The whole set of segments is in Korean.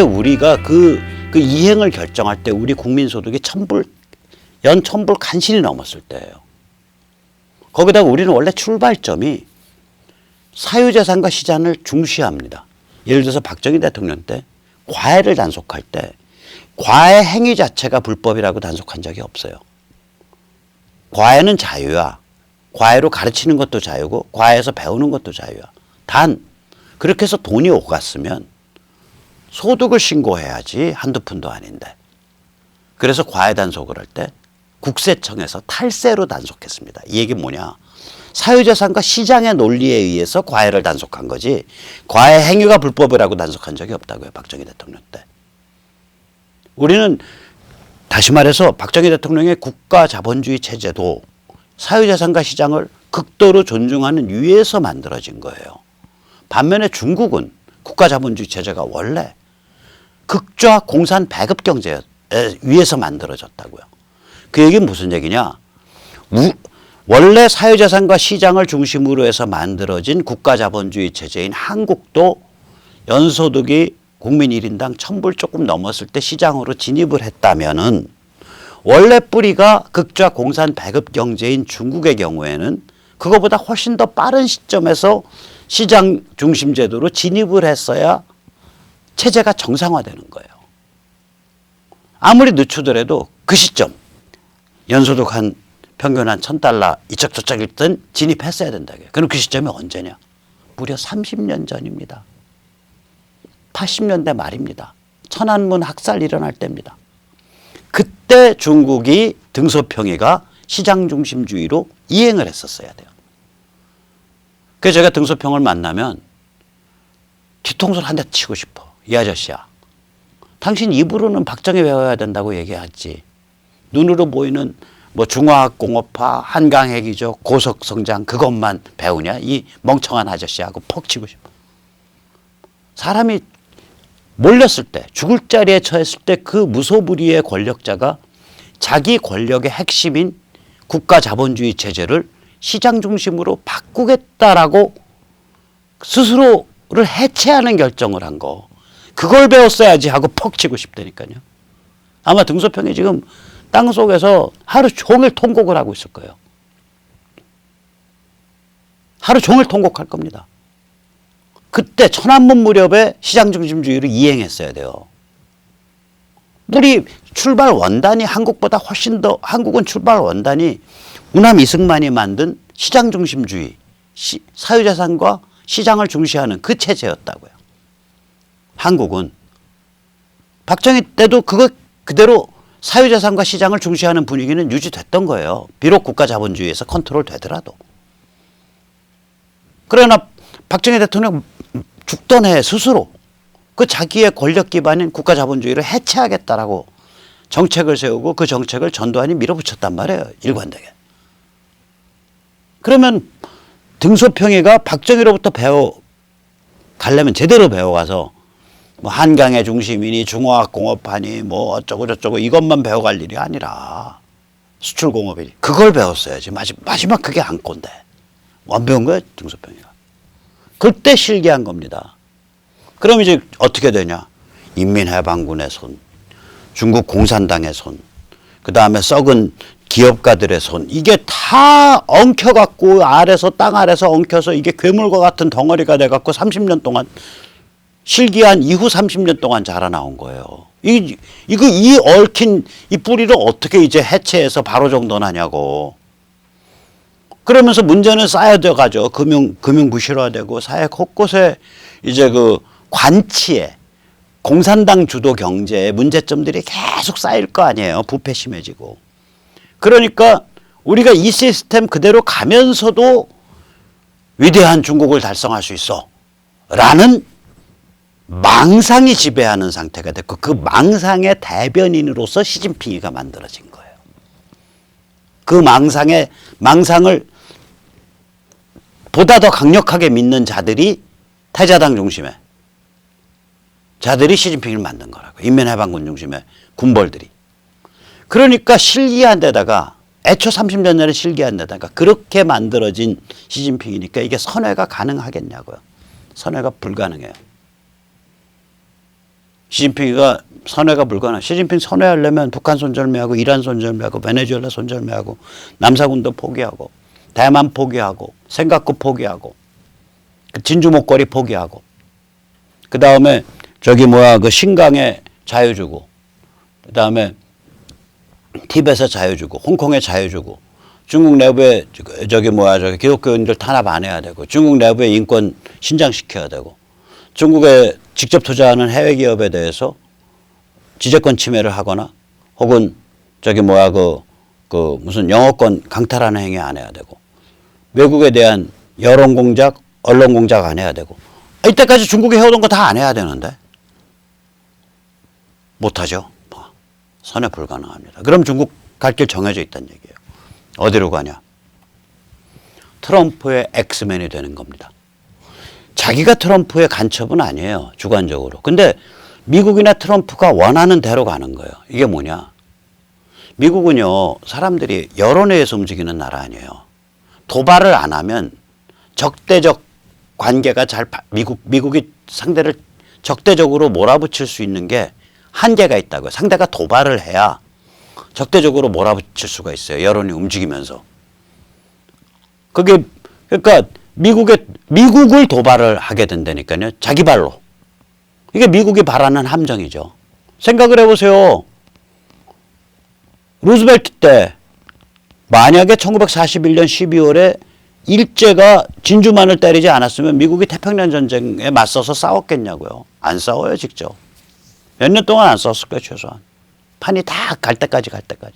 그때 우리가 그, 그 이행을 결정할 때 우리 국민 소득이 천불, 연 천불 간신히 넘었을 때예요. 거기다가 우리는 원래 출발점이 사유재산과 시장을 중시합니다. 예를 들어서 박정희 대통령 때 과외를 단속할 때 과외 행위 자체가 불법이라고 단속한 적이 없어요. 과외는 자유야. 과외로 가르치는 것도 자유고 과외에서 배우는 것도 자유야. 단 그렇게 해서 돈이 오갔으면 소득을 신고해야지 한두 푼도 아닌데. 그래서 과외 단속을 할 때 국세청에서 탈세로 단속했습니다. 이 얘기 뭐냐? 사유재산과 시장의 논리에 의해서 과외를 단속한 거지 과외 행위가 불법이라고 단속한 적이 없다고요. 박정희 대통령 때. 우리는 다시 말해서 박정희 대통령의 국가 자본주의 체제도 사유재산과 시장을 극도로 존중하는 위에서 만들어진 거예요. 반면에 중국은 국가 자본주의 체제가 원래 극좌 공산 배급 경제 위에서 만들어졌다고요. 그 얘기는 무슨 얘기냐? 우, 원래 사유재산과 시장을 중심으로 해서 만들어진 국가 자본주의 체제인 한국도 연소득이 국민 1인당 천불 조금 넘었을 때 시장으로 진입을 했다면은 원래 뿌리가 극좌 공산 배급 경제인 중국의 경우에는 그거보다 훨씬 더 빠른 시점에서 시장 중심 제도로 진입을 했어야 체제가 정상화되는 거예요. 아무리 늦추더라도 그 시점 연소득 한 평균 한 천 달러 이쪽 저쪽 일단 진입했어야 된다고요. 그럼 그 시점이 언제냐? 무려 30년 전입니다. 80년대 말입니다. 천안문 학살 일어날 때입니다. 그때 중국이 등소평이가 시장 중심주의로 이행을 했었어야 돼요. 그래서 제가 등소평을 만나면 뒤통수를 한 대 치고 싶어. 이 아저씨야. 당신 입으로는 박정희 외워야 된다고 얘기하지. 눈으로 보이는 뭐 중화학 공업화, 한강 핵이죠, 고속 성장 그것만 배우냐? 이 멍청한 아저씨하고 퍽 치고 싶어. 사람이 몰렸을 때, 죽을 자리에 처했을 때 그 무소불위의 권력자가 자기 권력의 핵심인 국가 자본주의 체제를 시장 중심으로 바꾸겠다라고 스스로를 해체하는 결정을 한 거. 그걸 배웠어야지 하고 퍽 치고 싶다니까요. 아마 등소평이 지금 땅 속에서 하루 종일 통곡을 하고 있을 거예요. 하루 종일 통곡할 겁니다. 그때 천안문 무렵에 시장 중심주의를 이행했어야 돼요. 우리 출발 원단이 한국보다 훨씬 더 한국은 출발 원단이 우남 이승만이 만든 시장 중심주의, 시, 사유재산과 시장을 중시하는 그 체제였다고요. 한국은 박정희 때도 그거 그대로 사유재산과 시장을 중시하는 분위기는 유지됐던 거예요. 비록 국가 자본주의에서 컨트롤 되더라도. 그러나 박정희 대통령 죽던 해 스스로 그 자기의 권력 기반인 국가 자본주의를 해체하겠다라고 정책을 세우고 그 정책을 전두환이 밀어붙였단 말이에요. 일관되게. 그러면 등소평이가 박정희로부터 배워 가려면 제대로 배워가서 뭐 한강의 중심이니 중화학공업하니 뭐 어쩌고 저쩌고 이것만 배워갈 일이 아니라 수출공업이니 그걸 배웠어야지. 마지막, 그게 안 건데. 안 배운 거야 등소평이가. 그때 실기한 겁니다. 그럼 이제 어떻게 되냐? 인민해방군의 손 중국 공산당의 손그 다음에 썩은 기업가들의 손. 이게 다 엉켜갖고 아래서 땅 아래서 엉켜서 이게 괴물과 같은 덩어리가 돼갖고 30년 동안 실기한 이후 30년 동안 자라나온 거예요. 이, 이거, 이 얽힌 이 뿌리를 어떻게 이제 해체해서 바로 정돈하냐고. 그러면서 문제는 쌓여져 가죠. 금융, 금융 부실화되고 사회 곳곳에 이제 그 관치에 공산당 주도 경제에 문제점들이 계속 쌓일 거 아니에요. 부패 심해지고. 그러니까 우리가 이 시스템 그대로 가면서도 위대한 중국을 달성할 수 있어. 라는 망상이 지배하는 상태가 됐고 그 망상의 대변인으로서 시진핑이가 만들어진 거예요. 그 망상의 망상을 보다 더 강력하게 믿는 자들이 태자당 중심에 자들이 시진핑을 만든 거라고 인민해방군 중심의 군벌들이 그러니까 실기한 데다가 애초 30년 전에 실기한 데다가 그렇게 만들어진 시진핑이니까 이게 선회가 가능하겠냐고요. 선회가 불가능해요. 시진핑이가 선회가 불가능. 시진핑 선회하려면 북한 손절매하고 이란 손절매하고 베네수엘라 손절매하고 남사군도 포기하고 대만 포기하고 생각구 포기하고 그 진주 목걸이 포기하고 그 다음에 저기 뭐야 그 신강에 자유 주고 그 다음에 티벳에 자유 주고 홍콩에 자유 주고 중국 내부에 저- 저기 뭐야 저기 기독교인들 탄압 안 해야 되고 중국 내부에 인권 신장시켜야 되고 중국에 직접 투자하는 해외 기업에 대해서 지재권 침해를 하거나 혹은 저기 뭐야 그, 그 무슨 영어권 강탈하는 행위 안 해야 되고 외국에 대한 여론 공작, 언론 공작 안 해야 되고 아, 이때까지 중국이 해오던 거 다 안 해야 되는데 못하죠. 뭐, 선회 불가능합니다. 그럼 중국 갈 길 정해져 있다는 얘기예요. 어디로 가냐? 트럼프의 엑스맨이 되는 겁니다. 자기가 트럼프의 간첩은 아니에요. 주관적으로. 근데 미국이나 트럼프가 원하는 대로 가는 거예요. 이게 뭐냐? 미국은요, 사람들이 여론에 의해서 움직이는 나라 아니에요. 도발을 안 하면 적대적 관계가 잘, 바- 미국, 미국이 상대를 적대적으로 몰아붙일 수 있는 게 한계가 있다고요. 상대가 도발을 해야 적대적으로 몰아붙일 수가 있어요. 여론이 움직이면서. 그게, 그러니까 미국의, 미국을 도발을 하게 된다니까요. 자기 발로. 이게 미국이 바라는 함정이죠. 생각을 해보세요. 루즈벨트 때 만약에 1941년 12월에 일제가 진주만을 때리지 않았으면 미국이 태평양 전쟁에 맞서서 싸웠겠냐고요. 안 싸워요, 직접. 몇 년 동안 안 싸웠을 거예요, 최소한. 판이 다 갈 때까지 갈 때까지.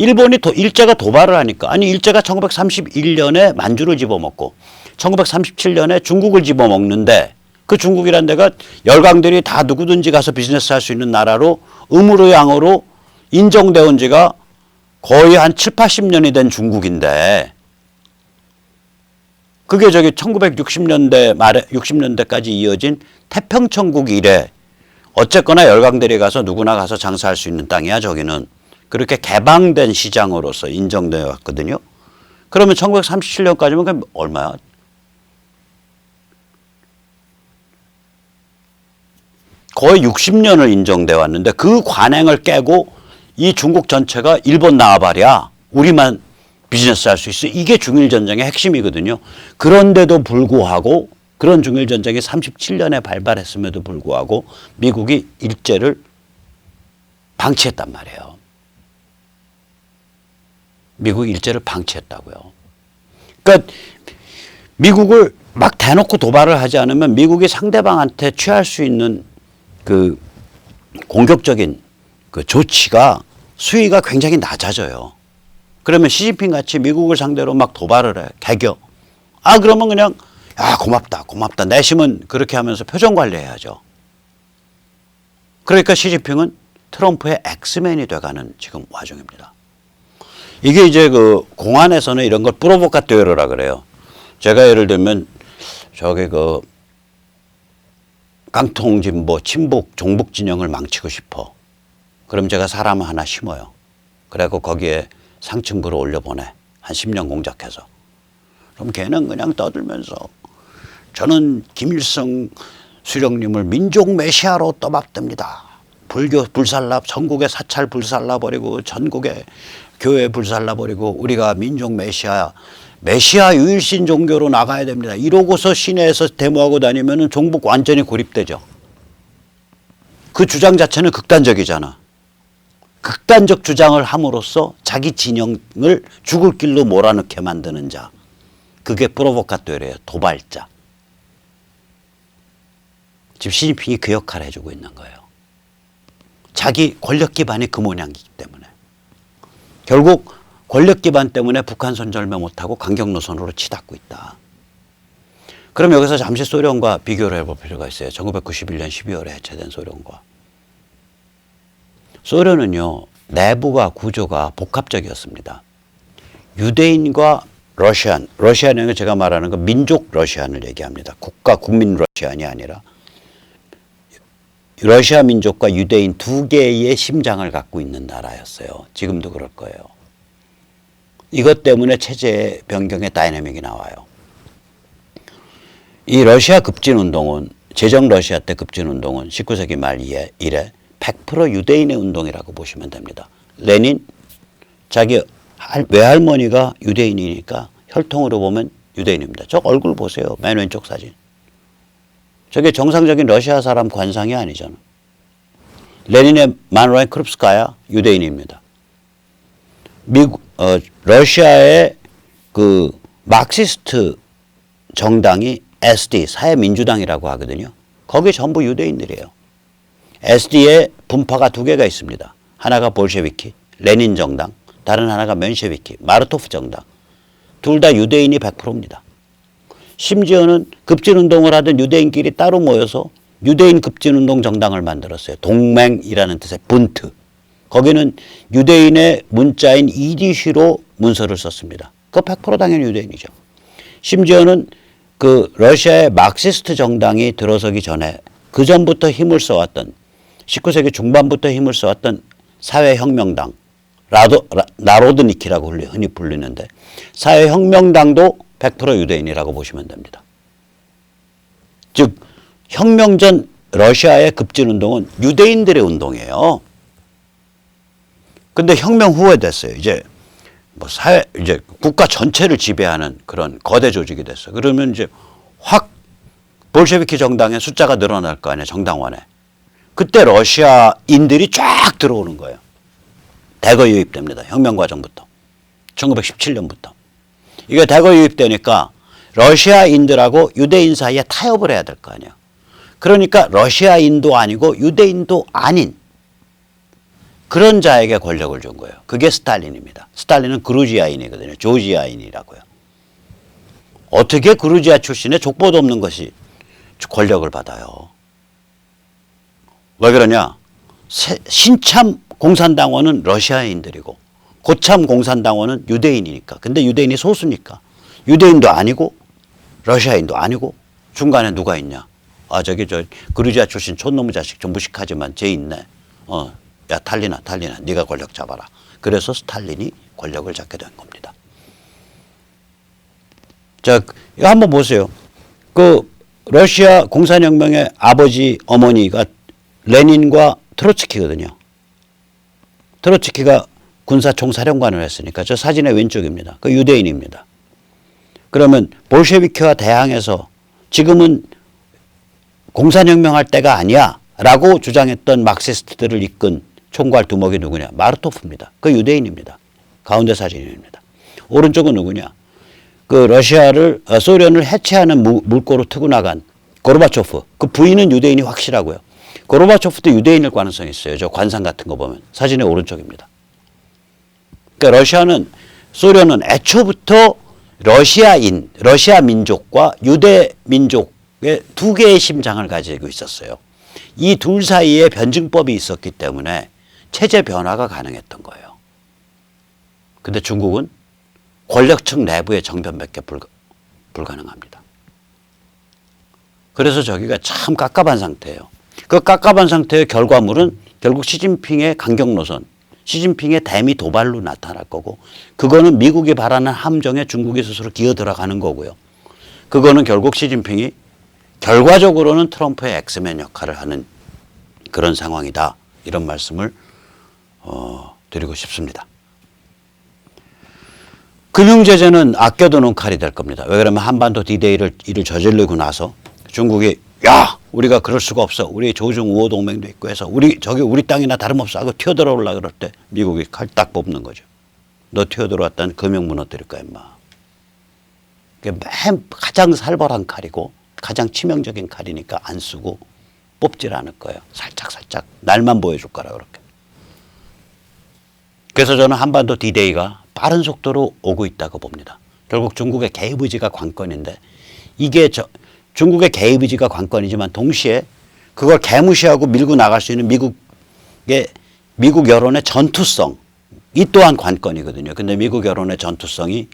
일본이 도, 일제가 도발을 하니까. 아니 일제가 1931년에 만주를 집어먹고 1937년에 중국을 집어먹는데 그 중국이란 데가 열강들이 다 누구든지 가서 비즈니스 할 수 있는 나라로 음으로 양으로 인정되어 온 지가 거의 한 7, 80년이 된 중국인데 그게 저기 1960년대 말에 60년대까지 이어진 태평천국 이래. 어쨌거나 열강들이 가서 누구나 가서 장사할 수 있는 땅이야 저기는 그렇게 개방된 시장으로서 인정되어 왔거든요. 그러면 1937년까지면 그게 얼마야? 거의 60년을 인정돼 왔는데 그 관행을 깨고 이 중국 전체가 일본 나와봐랴 우리만 비즈니스 할 수 있어 이게 중일 전쟁의 핵심이거든요. 그런데도 불구하고 그런 중일 전쟁이 37년에 발발했음에도 불구하고 미국이 일제를 방치했단 말이에요. 미국이 일제를 방치했다고요. 그러니까 미국을 막 대놓고 도발을 하지 않으면 미국이 상대방한테 취할 수 있는 그 공격적인 그 조치가 수위가 굉장히 낮아져요. 그러면 시진핑 같이 미국을 상대로 막 도발을 해, 개겨. 아, 그러면 그냥, 야, 고맙다, 고맙다. 내심은 그렇게 하면서 표정 관리해야죠. 그러니까 시진핑은 트럼프의 엑스맨이 돼가는 지금 와중입니다. 이게 이제 그 공안에서는 이런 걸 프로보카토르라 그래요. 제가 예를 들면 저기 그 깡통 진보, 친북, 종북 진영을 망치고 싶어. 그럼 제가 사람 하나 심어요. 그래갖고 거기에 상층부를 올려보내. 한 10년 공작해서. 그럼 걔는 그냥 떠들면서 저는 김일성 수령님을 민족 메시아로 떠받듭니다. 불교 불살라 전국에 사찰 불살라 버리고 전국에 교회 불살라 버리고 우리가 민족 메시아 메시아 유일신 종교로 나가야 됩니다. 이러고서 시내에서 데모하고 다니면은 종북 완전히 고립되죠. 그 주장 자체는 극단적이잖아. 극단적 주장을 함으로써 자기 진영을 죽을 길로 몰아넣게 만드는 자. 그게 프로보카토르예요. 도발자. 지금 시진핑이 그 역할을 해주고 있는 거예요. 자기 권력 기반이 그 모양이기 때문에. 결국 권력 기반 때문에 북한 손절매 못하고 강경 노선으로 치닫고 있다. 그럼 여기서 잠시 소련과 비교를 해볼 필요가 있어요. 1991년 12월에 해체된 소련과. 소련은요, 내부가 구조가 복합적이었습니다. 유대인과 러시안, 러시아는 제가 말하는 건 민족 러시안을 얘기합니다. 국가, 국민 러시안이 아니라. 러시아 민족과 유대인 두 개의 심장을 갖고 있는 나라였어요. 지금도 그럴 거예요. 이것 때문에 체제 변경의 다이내믹이 나와요. 이 러시아 급진 운동은 제정 러시아 때 급진 운동은 19세기 말 이래, 이래 100% 유대인의 운동이라고 보시면 됩니다. 레닌 자기 할- 외할머니가 유대인이니까 혈통으로 보면 유대인입니다. 저 얼굴 보세요. 맨 왼쪽 사진. 저게 정상적인 러시아 사람 관상이 아니잖아. 레닌의 마누라인 크룹스카야 유대인입니다. 미국 어, 러시아의 그 마크시스트 정당이 SD 사회민주당이라고 하거든요. 거기 전부 유대인들이에요. SD의 분파가 두 개가 있습니다. 하나가 볼셰비키, 레닌 정당, 다른 하나가 men셰비키, 마르토프 정당. 둘 다 유대인이 100%입니다. 심지어는 급진운동을 하던 유대인끼리 따로 모여서 유대인 급진운동 정당을 만들었어요. 동맹이라는 뜻의 분트. 거기는 유대인의 문자인 EDC로 문서를 썼습니다. 그100% 당연히 유대인이죠. 심지어는 그 러시아의 마크시스트 정당이 들어서기 전에 그 전부터 힘을 써왔던 19세기 중반부터 힘을 써왔던 사회혁명당 라도, 라, 나로드니키라고 흔히 불리는데 사회혁명당도 100% 유대인이라고 보시면 됩니다. 즉 혁명 전 러시아의 급진 운동은 유대인들의 운동이에요. 근데 혁명 후에 됐어요. 이제 뭐 사회 이제 국가 전체를 지배하는 그런 거대 조직이 됐어. 그러면 이제 확 볼셰비키 정당의 숫자가 늘어날 거 아니야 정당원에. 그때 러시아인들이 쫙 들어오는 거예요. 대거 유입됩니다. 혁명 과정부터 1917년부터 이게 대거 유입되니까 러시아인들하고 유대인 사이에 타협을 해야 될 거 아니야. 그러니까 러시아인도 아니고 유대인도 아닌 그런 자에게 권력을 준 거예요. 그게 스탈린입니다. 스탈린은 그루지아인이거든요. 조지아인이라고요. 어떻게 그루지아 출신의 족보도 없는 것이 권력을 받아요. 왜 그러냐? 새- 신참 공산당원은 러시아인들이고 고참 공산당원은 유대인이니까. 근데 유대인이 소수니까. 유대인도 아니고 러시아인도 아니고 중간에 누가 있냐? 아 저기 저 그루지아 출신 촌놈의 자식 좀 무식하지만 쟤 있네. 어, 야 탈리나 탈리나 네가 권력 잡아라. 그래서 스탈린이 권력을 잡게 된 겁니다. 자, 이거 한번 보세요. 그 러시아 공산혁명의 아버지 어머니가 레닌과 트로츠키거든요. 트로츠키가 군사총사령관을 했으니까 저 사진의 왼쪽입니다. 그 유대인입니다. 그러면 볼셰비키와 대항해서 지금은 공산혁명할 때가 아니야 라고 주장했던 막시스트들을 이끈 총괄 두목이 누구냐 마르토프입니다. 그 유대인입니다. 가운데 사진입니다. 오른쪽은 누구냐 그 러시아를 어, 소련을 해체하는 무- 물꼬로 트고 나간 고르바초프 그 부인은 유대인이 확실하고요. 고르바초프도 유대인일 가능성이 있어요. 저 관상 같은 거 보면 사진의 오른쪽입니다. 그러니까 러시아는 소련은 애초부터 러시아인 러시아 민족과 유대 민족의 두 개의 심장을 가지고 있었어요. 이 둘 사이에 변증법이 있었기 때문에 체제 변화가 가능했던 거예요. 근데 중국은 권력층 내부의 정변밖에 불가, 불가능합니다. 그래서 저기가 참 깝깝한 상태예요. 그 깝깝한 상태의 결과물은 결국 시진핑의 강경 노선, 시진핑의 대미 도발로 나타날 거고, 그거는 미국이 바라는 함정에 중국이 스스로 기어 들어가는 거고요. 그거는 결국 시진핑이 결과적으로는 트럼프의 엑스맨 역할을 하는 그런 상황이다. 이런 말씀을 어, 드리고 싶습니다. 금융제재는 아껴두는 칼이 될 겁니다. 왜 그러면 한반도 디데이를 이를 저지르고 나서 중국이 야 우리가 그럴 수가 없어. 우리 조중 우호 동맹도 있고 해서 우리 저기 우리 땅이나 다름없어 하고 튀어들어올라 그럴 때 미국이 칼딱 뽑는 거죠. 너 튀어들어왔다는 금융 무너뜨릴 거야 임마. 맨 가장 살벌한 칼이고 가장 치명적인 칼이니까 안 쓰고 뽑질 않을 거예요. 살짝 살짝 날만 보여줄 거라 그렇게. 그래서 저는 한반도 디데이가 빠른 속도로 오고 있다고 봅니다. 결국 중국의 개입 의지가 관건인데 이게 저 중국의 개입 의지가 관건이지만 동시에 그걸 개무시하고 밀고 나갈 수 있는 미국의 미국 여론의 전투성 이 또한 관건이거든요. 근데 미국 여론의 전투성이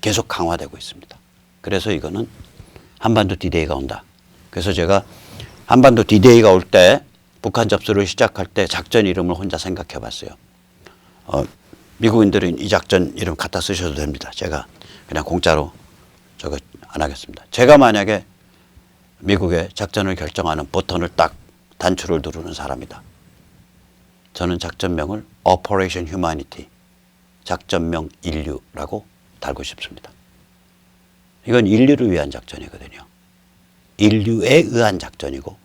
계속 강화되고 있습니다. 그래서 이거는 한반도 디데이가 온다. 그래서 제가 한반도 디데이가 올 때 북한 접수를 시작할 때 작전 이름을 혼자 생각해 봤어요. 어, 미국인들은 이 작전 이름 갖다 쓰셔도 됩니다. 제가 그냥 공짜로 저거 안 하겠습니다. 제가 만약에 미국의 작전을 결정하는 버튼을 딱 단추를 누르는 사람이다. 저는 작전명을 Operation Humanity, 작전명 인류라고 달고 싶습니다. 이건 인류를 위한 작전이거든요. 인류에 의한 작전이고,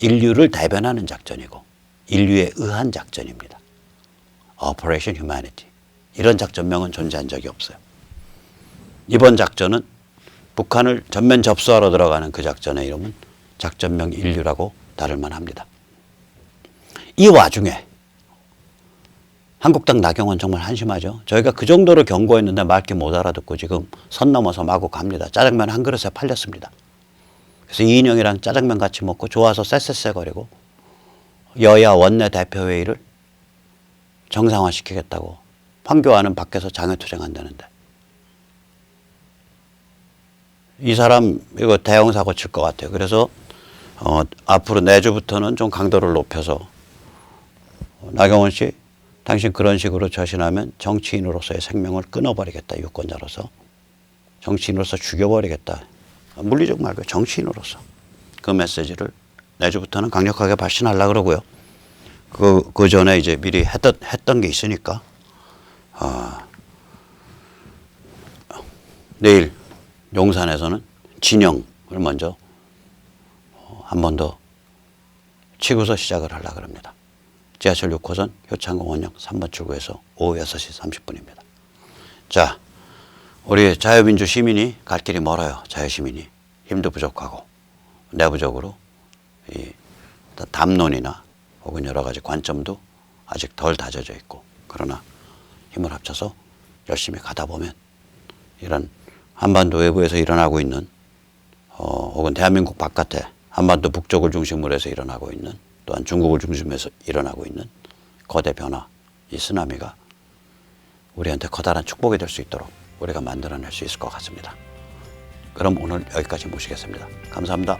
인류를 대변하는 작전이고, 인류에 의한 작전입니다. Operation Humanity. 이런 작전명은 존재한 적이 없어요. 이번 작전은 북한을 전면 접수하러 들어가는 그 작전의 이름은 작전명 인류라고 다를 만 합니다. 이 와중에 한국당 나경원 정말 한심하죠. 저희가 그 정도로 경고했는데 말귀 못 알아듣고 지금 선 넘어서 마구 갑니다. 짜장면 한 그릇에 팔렸습니다. 그래서 이인영이랑 짜장면 같이 먹고 좋아서 쎄쎄쎄거리고 여야 원내 대표회의를 정상화시키겠다고 황교안은 밖에서 장외투쟁한다는데 이 사람 이거 대형 사고 칠 것 같아요. 그래서 어, 앞으로 내주부터는 좀 강도를 높여서 어, 나경원 씨, 당신 그런 식으로 처신하면 정치인으로서의 생명을 끊어버리겠다. 유권자로서 정치인으로서 죽여버리겠다. 물리적 말고 정치인으로서 그 메시지를 내주부터는 강력하게 발신하려 그러고요. 그, 그 전에 이제 미리 했던, 했던 게 있으니까, 어, 내일 용산에서는 진영을 먼저 한 번 더 치고서 시작을 하려 그럽니다. 지하철 6호선 효창공원역 3번 출구에서 오후 6시 30분입니다. 자, 우리 자유민주 시민이 갈 길이 멀어요. 자유시민이. 힘도 부족하고 내부적으로 이 담론이나 혹은 여러 가지 관점도 아직 덜 다져져 있고 그러나 힘을 합쳐서 열심히 가다 보면 이런 한반도 외부에서 일어나고 있는 어, 혹은 대한민국 바깥에 한반도 북쪽을 중심으로 해서 일어나고 있는 또한 중국을 중심해서 일어나고 있는 거대 변화 이 쓰나미가 우리한테 커다란 축복이 될 수 있도록 우리가 만들어낼 수 있을 것 같습니다. 그럼 오늘 여기까지 모시겠습니다. 감사합니다.